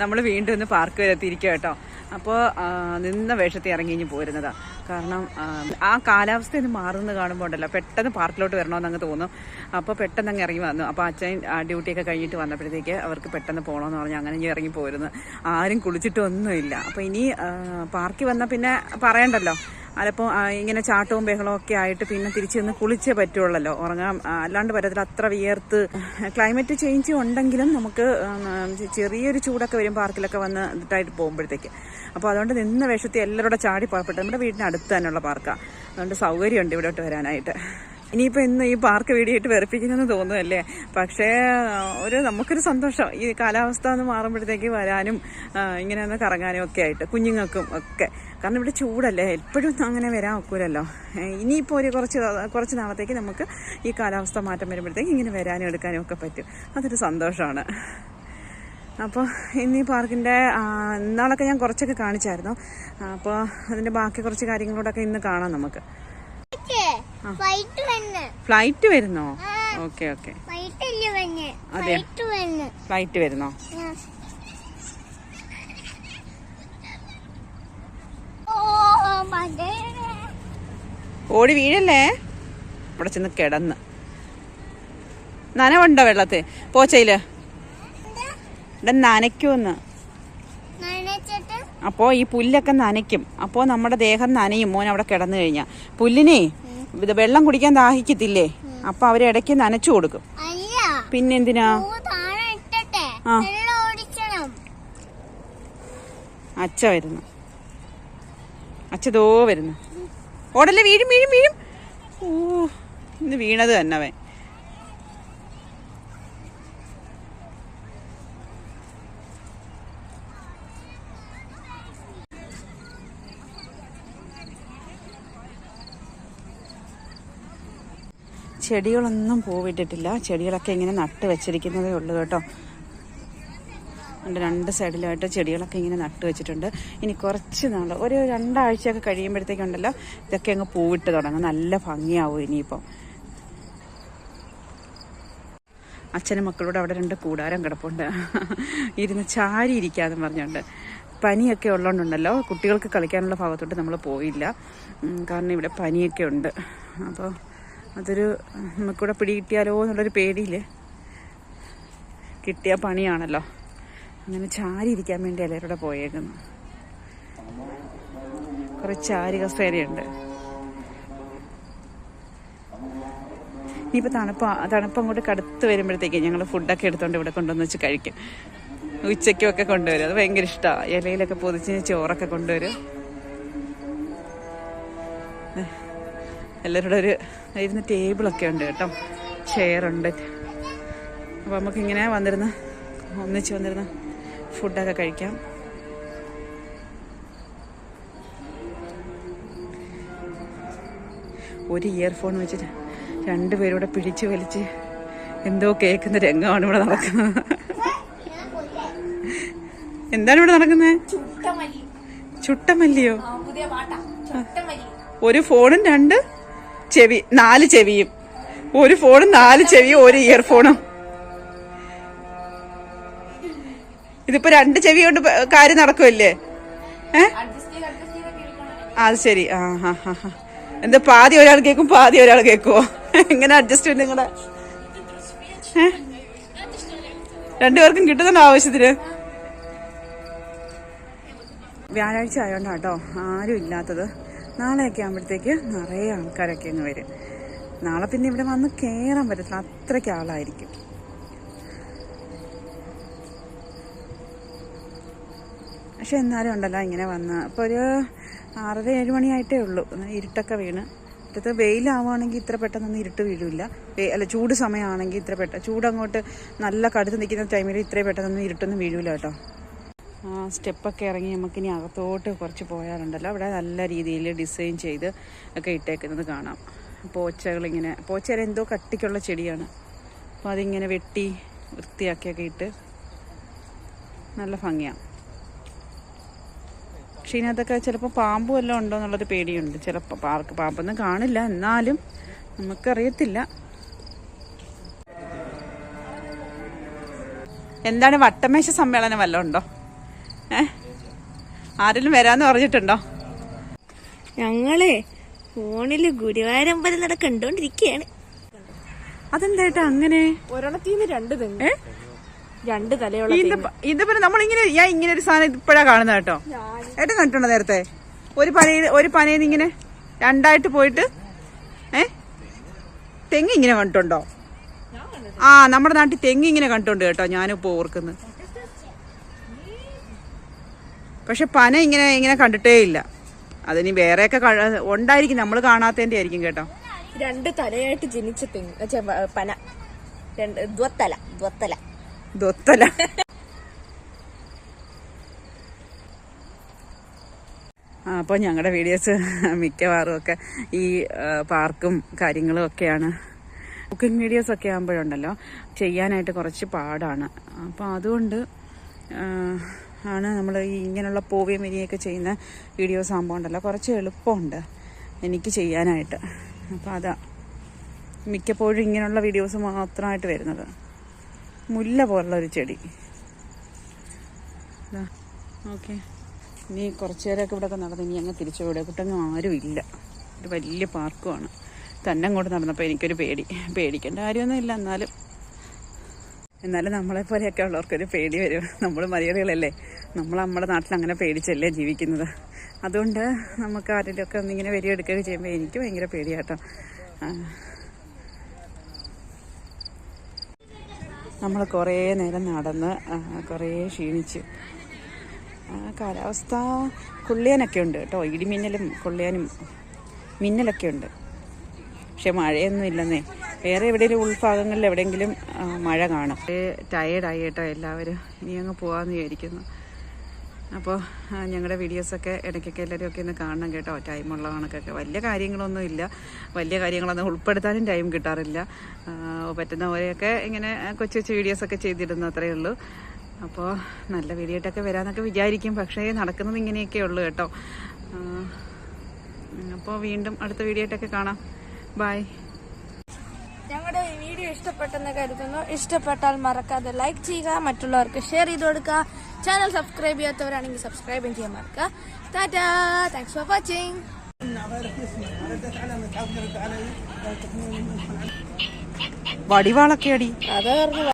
നമ്മൾ വീണ്ടും ഒന്ന് പാർക്ക് വരെ എത്തിയിരിക്കുക കേട്ടോ അപ്പോൾ നിന്ന വേഷത്തിൽ ഇറങ്ങി ഇനി പോരുന്നതാ. കാരണം ആ, കാലാവസ്ഥ ഒന്ന് മാറുന്നത് കാണുമ്പോൾ ഉണ്ടല്ലോ. പെട്ടെന്ന് പാർക്കിലോട്ട് വരണമെന്ന് അങ്ങ് തോന്നും. അപ്പോൾ പെട്ടെന്ന് അങ്ങ് ഇറങ്ങി വന്നു. അപ്പോൾ അച്ഛൻ ഡ്യൂട്ടിയൊക്കെ കഴിഞ്ഞിട്ട് വന്നപ്പോഴത്തേക്ക് അവർക്ക് പെട്ടെന്ന് പോകണമെന്ന് പറഞ്ഞ് അങ്ങനെ ഇനി ഇറങ്ങി പോരുന്നു. ആരും കുളിച്ചിട്ടൊന്നുമില്ല. അപ്പോൾ ഇനി പാർക്കിൽ വന്നാൽ പിന്നെ പറയണ്ടല്ലോ. അതിപ്പോൾ ഇങ്ങനെ ചാട്ടവും ബഹളവും ഒക്കെ ആയിട്ട് പിന്നെ തിരിച്ചു നിന്ന് കുളിച്ചേ പറ്റുള്ളല്ലോ. ഉറങ്ങാൻ അല്ലാണ്ട് പറ്റത്തില്ല. അത്ര വിയർത്ത്. ക്ലൈമറ്റ് ചേഞ്ച് ഉണ്ടെങ്കിലും നമുക്ക് ചെറിയൊരു ചൂടൊക്കെ വരും പാർക്കിലൊക്കെ വന്ന് ഇതായിട്ട് പോകുമ്പോഴത്തേക്ക്. അപ്പോൾ അതുകൊണ്ട് നിന്ന വേഷത്തിൽ എല്ലാവരുടെ ചാടി പുറപ്പെട്ട്. നമ്മുടെ വീടിന്റെ അടുത്ത് തന്നെയുള്ള പാർക്കാണ് അതുകൊണ്ട് സൗകര്യമുണ്ട് ഇവിടോട്ട് വരാനായിട്ട്. ഇനിയിപ്പോൾ ഇന്ന് ഈ പാർക്ക് വീടിയിട്ട് വെറുപ്പിക്കുന്നെന്ന് തോന്നുമല്ലേ പക്ഷേ ഒരു നമുക്കൊരു സന്തോഷം. ഈ കാലാവസ്ഥ ഒന്ന് മാറുമ്പോഴത്തേക്ക് വരാനും ഇങ്ങനെ ഒന്ന് കറങ്ങാനും ഒക്കെ ആയിട്ട് കുഞ്ഞുങ്ങൾക്കും ഒക്കെ. കാരണം ഇവിടെ ചൂടല്ലേ? എപ്പോഴും അങ്ങനെ വരാൻ ഒക്കൂലല്ലോ. ഇനിയിപ്പോൾ ഒരു കുറച്ച് കുറച്ച് നാളത്തേക്ക് നമുക്ക് ഈ കാലാവസ്ഥ മാറ്റം വരുമ്പോഴത്തേക്ക് ഇങ്ങനെ വരാനും എടുക്കാനും ഒക്കെ പറ്റും. അതൊരു സന്തോഷമാണ്. അപ്പോൾ ഇന്ന് ഈ പാർക്കിന്റെ ഇന്നാളൊക്കെ ഞാൻ കുറച്ചൊക്കെ കാണിച്ചായിരുന്നു. അപ്പോൾ അതിന്റെ ബാക്കി കുറച്ച് കാര്യങ്ങളോടൊക്കെ ഇന്ന് കാണാം നമുക്ക്. ഫ്ലൈറ്റ് വരുന്നോ? Okay okay. അതെ. ഫ്ലൈറ്റ് വരുന്നോ ഓ മതേ ഓടി വീഴല്ലേ? ഇവിടെ ചെന്ന് കിടന്ന്. നനവുണ്ടോ വെള്ളത്തെ പോച്ചയിൽ ഇവിടെ നനയ്ക്കുമെന്ന് അപ്പോൾ ഈ പുല്ലൊക്കെ നനയ്ക്കും. അപ്പോ നമ്മുടെ ദേഹം നനയും. മോൻ അവിടെ കിടന്നു കഴിഞ്ഞാ. പുല്ലിനെ ഇത് വെള്ളം കുടിക്കാൻ ദാഹിക്കത്തില്ലേ? അപ്പോൾ അവർ ഇടയ്ക്ക് നനച്ചു കൊടുക്കും. പിന്നെന്തിനാ? ആ. അച്ഛ വരുന്നു. അച്ഛ ദോ വരുന്നു. ഓടല്ലേ വീഴും വീഴും വീഴും. ഓ ഇന്ന് വീണത് തന്നെ ചെടികളൊന്നും പൂവിട്ടിട്ടില്ല. ചെടികളൊക്കെ ഇങ്ങനെ നട്ട് വെച്ചിരിക്കുന്നതേ ഉള്ളൂ കേട്ടോ. ഉണ്ട് രണ്ട് സൈഡിലായിട്ട് ചെടികളൊക്കെ ഇങ്ങനെ നട്ട് വെച്ചിട്ടുണ്ട്. ഇനി കുറച്ച് നാൾ ഒരു രണ്ടാഴ്ചയൊക്കെ കഴിയുമ്പോഴത്തേക്കുണ്ടല്ലോ ഇതൊക്കെ അങ്ങ് പൂവിട്ട് തുടങ്ങും. നല്ല ഭംഗിയാവും ഇനിയിപ്പം. അച്ഛനും മക്കളോട് അവിടെ രണ്ട് കൂടാരം കിടപ്പുണ്ട്. ഇരുന്ന് ചാരി ഇരിക്കാന്ന് പറഞ്ഞുകൊണ്ട്. പനിയൊക്കെ ഉള്ളതുകൊണ്ടുണ്ടല്ലോ കുട്ടികൾക്ക് കളിക്കാനുള്ള ഭാഗത്തോട്ട് നമ്മൾ പോയില്ല. കാരണം ഇവിടെ പനിയൊക്കെ ഉണ്ട്. അപ്പോൾ അതൊരു നമുക്കിവിടെ പിടികിട്ടിയാലോ എന്നുള്ളൊരു പേടിയിൽ കിട്ടിയ പണിയാണല്ലോ. അങ്ങനെ ചാരി ഇരിക്കാൻ വേണ്ടി എല്ലാവരും പോയേക്കുന്നു കുറെ ചാരി കസേരയുണ്ട്. ഇനിയിപ്പോൾ തണുപ്പ് തണുപ്പ് അങ്ങോട്ട് കടുത്ത് വരുമ്പോഴത്തേക്ക് ഞങ്ങൾ ഫുഡൊക്കെ എടുത്തോണ്ട് ഇവിടെ കൊണ്ടുവന്ന് വെച്ച് കഴിക്കും. ഉച്ചയ്ക്കും ഒക്കെ കൊണ്ടുവരും. അത് ഭയങ്കര ഇഷ്ടമാണ് ഇലയിലൊക്കെ പൊതിച്ച് ചോറൊക്കെ കൊണ്ടുവരും. എല്ലാവരുടെ ഒരു ഇരുന്ന് ടേബിളൊക്കെ ഉണ്ട് കേട്ടോ. ചെയറുണ്ട് അപ്പോൾ നമുക്കിങ്ങനെ വന്നിരുന്ന് ഒന്നിച്ച് വന്നിരുന്ന് ഫുഡൊക്കെ കഴിക്കാം. ഒരു ഇയർഫോൺ വെച്ചിട്ട് രണ്ടുപേരൂടെ പിടിച്ചു വലിച്ച് എന്തോ കേൾക്കുന്ന രംഗമാണ് ഇവിടെ നടക്കുന്നത്. എന്താണ് ഇവിടെ നടക്കുന്നത്? ചുട്ടമല്ലിയോ? ഒരു ഫോണും രണ്ട് ചെവി നാല് ചെവിയും. ഒരു ഫോണും നാല് ചെവിയും ഒരു ഇയർഫോണും. ഇതിപ്പോ രണ്ട് ചെവി കൊണ്ട് കാര്യം നടക്കുമല്ലേ അത് ശരി. ആ ഹാ ഹാ എന്താ പാതി ഒരാൾ കേൾക്കും പാതി ഒരാൾ കേൾക്കുവോ എങ്ങനെ അഡ്ജസ്റ്റ് നിങ്ങളുടെ? രണ്ടുപേർക്കും കിട്ടുന്നുണ്ടോ ആവശ്യത്തിന്? വ്യാഴാഴ്ച ആയതുകൊണ്ടാണ് കേട്ടോ ആരും ഇല്ലാത്തത്. നാളെയൊക്കെ ആകുമ്പോഴത്തേക്ക് നിറയെ ആൾക്കാരൊക്കെ അങ്ങ് വരും. നാളെ പിന്നെ ഇവിടെ വന്ന് കയറാൻ പറ്റത്തില്ല. അത്രയ്ക്ക് ആളായിരിക്കും. പക്ഷെ എന്നാലും ഉണ്ടല്ലോ ഇങ്ങനെ വന്ന്. അപ്പോൾ ഒരു ആറര ഏഴ് മണിയായിട്ടേ ഉള്ളൂ. ഇരുട്ടൊക്കെ വീണ്. ഇപ്പോഴത്തെ വെയിലാവുകയാണെങ്കിൽ ഇത്ര പെട്ടെന്നൊന്നും ഇരുട്ട് വീഴില്ല. അല്ല ചൂട് സമയമാണെങ്കിൽ ഇത്ര പെട്ടെന്ന് ചൂട് അങ്ങോട്ട് നല്ല കടുത്ത് നിൽക്കുന്ന ടൈമിൽ ഇത്രയും പെട്ടെന്നൊന്നും ഇരുട്ടൊന്നും വീഴില്ല കേട്ടോ. സ്റ്റെപ്പൊക്കെ ഇറങ്ങി നമുക്കിനി അകത്തോട്ട് കുറച്ച് പോയാലുണ്ടല്ലോ. അവിടെ നല്ല രീതിയിൽ ഡിസൈൻ ചെയ്ത് ഒക്കെ ഇട്ടേക്കുന്നത് കാണാം. പോച്ചകളിങ്ങനെ പോച്ചകൾ എന്തോ കട്ടിക്കുള്ള ചെടിയാണ്. അപ്പോൾ അതിങ്ങനെ വെട്ടി വൃത്തിയാക്കിയൊക്കെ ഇട്ട് നല്ല ഭംഗിയാണ്. പക്ഷെ ഇതിനകത്തൊക്കെ ചിലപ്പോൾ പാമ്പ് വല്ലതും ഉണ്ടോ എന്നുള്ളൊരു പേടിയുണ്ട്. ചിലപ്പോൾ പാർക്ക് പാമ്പൊന്നും കാണില്ല. എന്നാലും നമുക്കറിയത്തില്ല. എന്താണ് വട്ടമേശ സമ്മേളനം വല്ലതും ഉണ്ടോ? ഏ? ആരെങ്കിലും വരാന്ന് പറഞ്ഞിട്ടുണ്ടോ? ഞങ്ങളെ ഫോണിൽ ഗുരുവായൂരമ്പലം കണ്ടോണ്ടിരിക്കയാണ് അതെന്തായിട്ടാ അങ്ങനെ? ഒരെണ്ണത്തിന്ന് രണ്ട് തെങ്ങ് രണ്ട് തലയുള്ള ഇത് പ- ഇത് പിന്നെ നമ്മളിങ്ങനെ ഞാൻ ഇങ്ങനെ ഒരു സാധനം ഇപ്പോഴാ കാണുന്നത് കേട്ടോ. ഏട്ടൻ കണ്ടിട്ടുണ്ടോ നേരത്തെ? ഒരു പനയിൽ ഒരു പനയിൽ ഇങ്ങനെ രണ്ടായിട്ട് പോയിട്ട് ഏ? തെങ്ങ് ഇങ്ങനെ കണ്ടിട്ടുണ്ടോ? ആ നമ്മുടെ നാട്ടിൽ തെങ്ങ് ഇങ്ങനെ കണ്ടിട്ടുണ്ട് കേട്ടോ ഞാനിപ്പോ ഓർക്കുന്നത്. പക്ഷെ പന ഇങ്ങനെ ഇങ്ങനെ കണ്ടിട്ടേ ഇല്ല. അതിനി വേറെയൊക്കെ ഉണ്ടായിരിക്കും നമ്മൾ കാണാത്തതിന്റെ ആയിരിക്കും കേട്ടോ. രണ്ട് തലയായിട്ട് ജനിച്ച തെങ്ങ് പന. രണ്ട് ദ്വത്തല. ദ്വത്തല. ദൊത്തല അപ്പോൾ ഞങ്ങളുടെ വീഡിയോസ് മിക്കവാറും ഒക്കെ ഈ പാർക്കും കാര്യങ്ങളും ഒക്കെയാണ്. കുക്കിംഗ് വീഡിയോസ് ഒക്കെ ആകുമ്പോഴുണ്ടല്ലോ ചെയ്യാനായിട്ട് കുറച്ച് പാടാണ്. അപ്പോൾ അതുകൊണ്ട് ആണ് നമ്മൾ ഈ ഇങ്ങനെയുള്ള പോവിയും വരികയൊക്കെ ചെയ്യുന്ന വീഡിയോസ് ആകുമ്പോൾ ഉണ്ടല്ലോ. കുറച്ച് എളുപ്പമുണ്ട് എനിക്ക് ചെയ്യാനായിട്ട്. അപ്പോൾ അതാ. മിക്കപ്പോഴും ഇങ്ങനെയുള്ള വീഡിയോസ് മാത്രമായിട്ട് വരുന്നത്. മുല്ല പോലുള്ള ഒരു ചെടി. ഓക്കെ ഇനി കുറച്ചു നേരമൊക്കെ ഇവിടെ ഒക്കെ നടന്ന് ഇനി അങ്ങ് തിരിച്ചു ഇവിടെ കുട്ടങ്ങ് ഇല്ല. ഒരു വലിയ പാർക്കുമാണ് തന്നെ അങ്ങോട്ട് നടന്നപ്പോൾ എനിക്കൊരു പേടി. പേടിക്കേണ്ട കാര്യമൊന്നും ഇല്ല എന്നാലും. എന്നാലും നമ്മളെ പോലെയൊക്കെ ഉള്ളവർക്കൊരു പേടി വരും. നമ്മൾ മലയാളികളല്ലേ? നമ്മൾ നമ്മുടെ നാട്ടിൽ അങ്ങനെ പേടിച്ചല്ലേ ജീവിക്കുന്നത്? അതുകൊണ്ട് നമുക്ക് ആരെങ്കിലുമൊക്കെ ഒന്നിങ്ങനെ വരിക എടുക്കുകയൊക്കെ ചെയ്യുമ്പോൾ എനിക്ക് ഭയങ്കര പേടിയാട്ടോ. നമ്മൾ കുറേ നേരം നടന്ന് കുറേ ക്ഷീണിച്ച്. കാലാവസ്ഥ കൊള്ളിയാനൊക്കെ ഉണ്ട് കേട്ടോ. ഇടിമിന്നലും കൊള്ളിയാനും മിന്നലൊക്കെ ഉണ്ട്. പക്ഷെ മഴയൊന്നും ഇല്ലെന്നേ. വേറെ എവിടെയെങ്കിലും ഉൾഭാഗങ്ങളിൽ എവിടെയെങ്കിലും മഴ കാണും. ടയേർഡായി കേട്ടോ എല്ലാവരും. ഇനി അങ്ങ് പോകാമെന്ന് വിചാരിക്കുന്നു. അപ്പോൾ ഞങ്ങളുടെ വീഡിയോസൊക്കെ ഇടയ്ക്കൊക്കെ എല്ലാവരും ഒന്ന് കാണണം കേട്ടോ. ടൈമുള്ള കണക്കൊക്കെ വലിയ കാര്യങ്ങളൊന്നും ഇല്ല. വലിയ കാര്യങ്ങളൊന്നും ഉൾപ്പെടുത്താനും ടൈം കിട്ടാറില്ല. പറ്റുന്ന പോലെയൊക്കെ ഇങ്ങനെ കൊച്ചു കൊച്ചു വീഡിയോസൊക്കെ ചെയ്തിടുന്നു അത്രയേ ഉള്ളൂ. അപ്പോൾ നല്ല വീഡിയോ ആയിട്ടൊക്കെ വരാമെന്നൊക്കെ വിചാരിക്കും. പക്ഷേ നടക്കുന്നത് ഇങ്ങനെയൊക്കെ ഉള്ളൂ കേട്ടോ. അപ്പോൾ വീണ്ടും അടുത്ത വീഡിയോ ആയിട്ടൊക്കെ കാണാം. ബായ് ഞങ്ങളുടെ ഈ വീഡിയോ ഇഷ്ടപ്പെട്ടെന്ന് കരുതുന്നു. ഇഷ്ടപ്പെട്ടാൽ മറക്കാതെ ലൈക്ക് ചെയ്യുക മറ്റുള്ളവർക്ക് ഷെയർ ചെയ്ത് കൊടുക്കുക. ചാനൽ സബ്സ്ക്രൈബ് ചെയ്യാത്തവരാണെങ്കിൽ സബ്സ്ക്രൈബും ചെയ്യാൻ മറക്കുക. ടാറ്റാ താങ്ക്സ് ഫോർ വാച്ചിങ് വടിവാളൊക്കെ അടി. അതായിരുന്നു